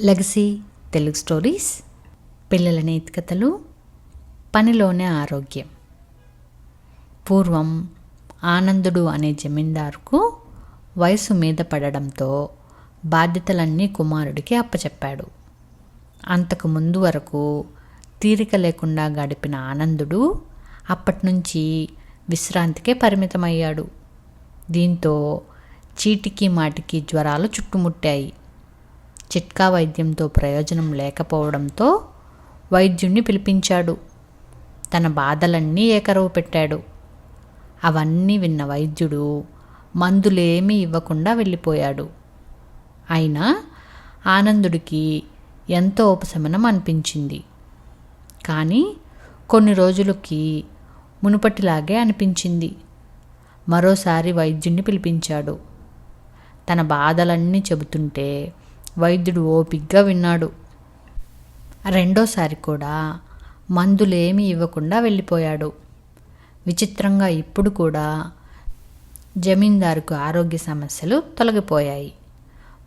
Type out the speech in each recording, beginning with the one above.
Legacy Telugu stories పిల్లల నీతికథలు పనిలోనే ఆరోగ్యం. పూర్వం ఆనందుడు అనే జమీందారుకు వయసు మీద పడడంతో బాధ్యతలన్నీ కుమారుడికి అప్పచెప్పాడు. అంతకు ముందు వరకు తీరిక లేకుండా గడిపిన ఆనందుడు అప్పటినుంచి విశ్రాంతికే పరిమితమయ్యాడు. దీంతో చీటికి మాటికి జ్వరాలు చుట్టుముట్టాయి. చిట్కా వైద్యంతో ప్రయోజనం లేకపోవడంతో వైద్యుణ్ణి పిలిపించాడు. తన బాధలన్నీ ఏకరవు పెట్టాడు. అవన్నీ విన్న వైద్యుడు మందులేమీ ఇవ్వకుండా వెళ్ళిపోయాడు. అయినా ఆనందుడికి ఎంతో ఉపశమనం అనిపించింది. కానీ కొన్ని రోజులకి మునుపటిలాగే అనిపించింది. మరోసారి వైద్యుణ్ణి పిలిపించాడు. తన బాధలన్నీ చెబుతుంటే వైద్యుడు ఓపిగ్గా విన్నాడు. రెండోసారి కూడా మందులేమీ ఇవ్వకుండా వెళ్ళిపోయాడు. విచిత్రంగా ఇప్పుడు కూడా జమీందారుకు ఆరోగ్య సమస్యలు తొలగిపోయాయి.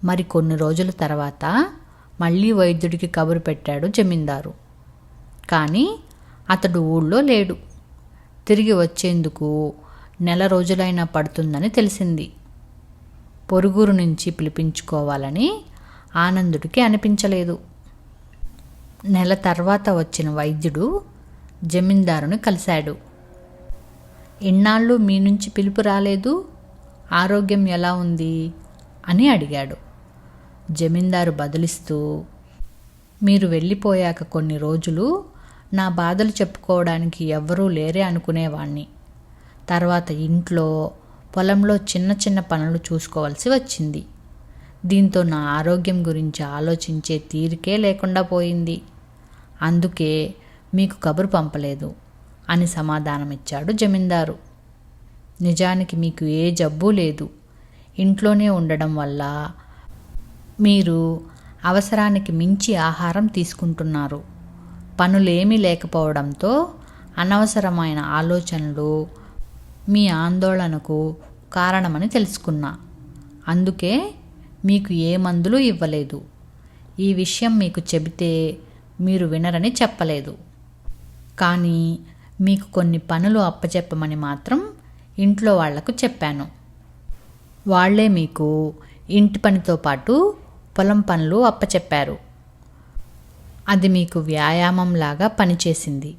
మరి కొన్ని రోజుల తర్వాత మళ్ళీ వైద్యుడికి కబురు పెట్టాడు జమీందారు. కానీ అతడు ఊళ్ళో లేడు. తిరిగి వచ్చేందుకు నెల రోజులైనా పడుతుందని తెలిసింది. పొరుగురు నుంచి పిలిపించుకోవాలని ఆనందుడికి అనిపించలేదు. నెల తర్వాత వచ్చిన వైద్యుడు జమీందారుని కలిశాడు. ఇన్నాళ్ళు మీ నుంచి పిలుపు రాలేదు. ఆరోగ్యం ఎలా ఉంది? అని అడిగాడు. జమీందారు బదులిస్తూ మీరు వెళ్ళిపోయాక కొన్ని రోజులు నా బాధలు చెప్పుకోవడానికి ఎవ్వరూ లేరే అనుకునేవాణ్ణి. తర్వాత ఇంట్లో పొలంలో చిన్న చిన్న పనులు చూసుకోవాల్సి వచ్చింది. దీంతో నా ఆరోగ్యం గురించి ఆలోచించే తీరికే లేకుండా పోయింది. అందుకే మీకు కబురు పంపలేదు అని సమాధానమిచ్చాడు జమీందారు. నిజానికి మీకు ఏ జబ్బు లేదు. ఇంట్లోనే ఉండడం వల్ల మీరు అవసరానికి మించి ఆహారం తీసుకుంటున్నారు. పనులేమీ లేకపోవడంతో అనవసరమైన ఆలోచనలు మీ ఆందోళనకు కారణమని తెలుసుకున్నా. అందుకే మీకు ఏ మందులు ఇవ్వలేదు. ఈ విషయం మీకు చెబితే మీరు వినరని చెప్పలేదు. కానీ మీకు కొన్ని పనులు అప్పచెప్పమని మాత్రం ఇంట్లో వాళ్ళకు చెప్పాను. వాళ్ళే మీకు ఇంటి పనితో పాటు పొలం పనులు అప్పచెప్పారు. అది మీకు వ్యాయామంలాగా పనిచేసింది.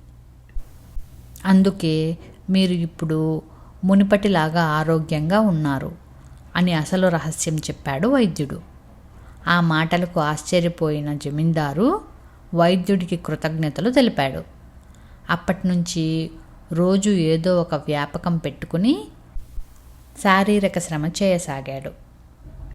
అందుకే మీరు ఇప్పుడు మునిపటిలాగా ఆరోగ్యంగా ఉన్నారు. అని అసలు రహస్యం చెప్పాడు వైద్యుడు. ఆ మాటలకు ఆశ్చర్యపోయిన జమీందారు వైద్యుడికి కృతజ్ఞతలు తెలిపాడు. అప్పటినుంచి రోజు ఏదో ఒక వ్యాపకం పెట్టుకుని శారీరక శ్రమ చేయసాగాడు.